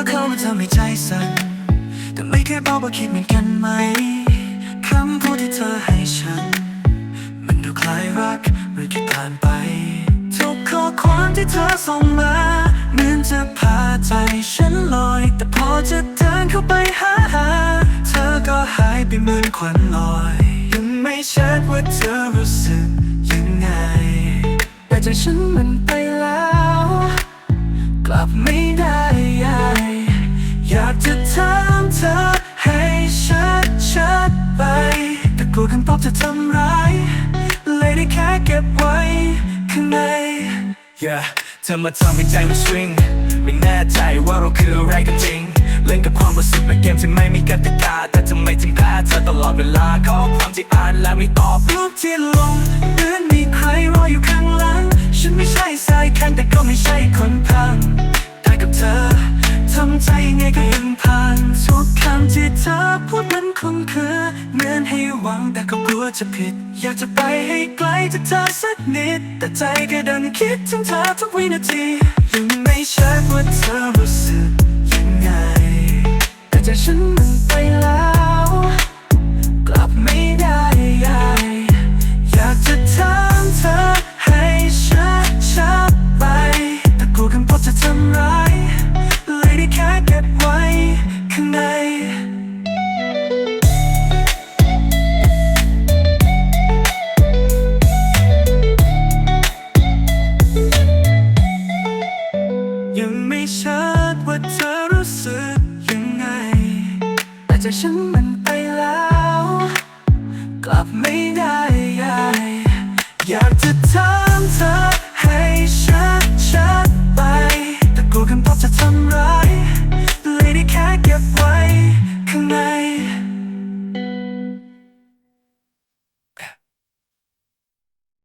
ว่าเธอไม่ใจสั่นแต่ไม่เคยบอกว่าคิดเหมือนกันไหม คำพูดที่เธอให้ฉัน มันดูคล้ายรักหรือแค่ผ่านไป ทุกข้อความที่เธอส่งมาเหมือนจะพาใจฉันลอย แต่พอจะเดินเข้าไปหา เธอก็หายไปเหมือนควันลอย ยังไม่ชัดว่าเธอรู้สึกยังไง แต่ใจฉันมันไปแล้ว กลับไม่ากจะถามเธอให้ชัดชัดๆไป แต่กลัวคำตอบจะทำร้าย เลยได้แค่เก็บไว้ข้างใน Yeah เธอมาทำให้ใจมันสวิงไม่แน่ใจว่าเราคืออะไรกันจริง เล่นกับความรู้สึกในเกมที่ไม่มีกติกา แต่ทำไมถึงแพ้เธอตลอดเวลาข้อความที่อ่านแล้วไม่ตอบรูปที่ลงเหมือนมีใคร เธอพูดมันคงคือเหมือนให้หวังแต่ก็กลัวจะผิด อยากจะไปให้ไกลจากเธอสักนิด แต่ใจก็ดันคิดถึงเธอทุกวินาทียังไม่ชัดว่าเธอรู้สึกยังไง แต่ใจฉัน ยังไม่ชัดว่าเธอรู้สึกยังไง แต่ใจฉันมันไปแล้ว กลับไม่ได้ อยากจะเธอ